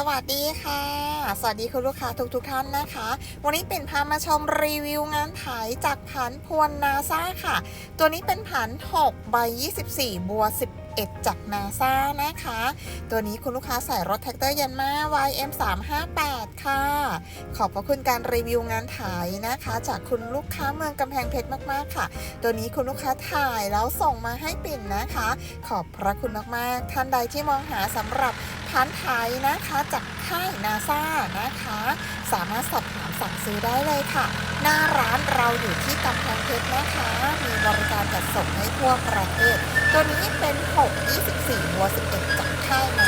สวัสดีค่ะ สวัสดีคุณลูกค้าทุกทุกท่านนะคะ วันนี้เป็นพามาชมรีวิวงานถ่ายจากผันพวนนาซาค่ะ ตัวนี้เป็นผัน 6 ใบ 24 บัว 11 จากนาซานะคะ ตัวนี้คุณลูกค้าใส่รถแท็กเตอร์ยันมา YM 358 ค่ะ ขอบพระคุณการรีวิวงานถ่ายนะคะ จากคุณลูกค้าเมืองกำแพงเพชรมากๆค่ะ ตัวนี้คุณลูกค้าถ่ายแล้วส่งมาให้ปิ่นนะคะ ขอบพระคุณมากๆ ท่านใดที่มองหาสำหรับพันไทยนะคะจากค่ายนาซานะคะ สามารถสอบถามสั่งซื้อได้เลยค่ะ หน้าร้านเราอยู่ที่กำแพงเพชรนะคะ มีบริการจัดส่งให้ทั่วประเทศ ตัวนี้เป็น 6 24บัว 11จากค่ายนา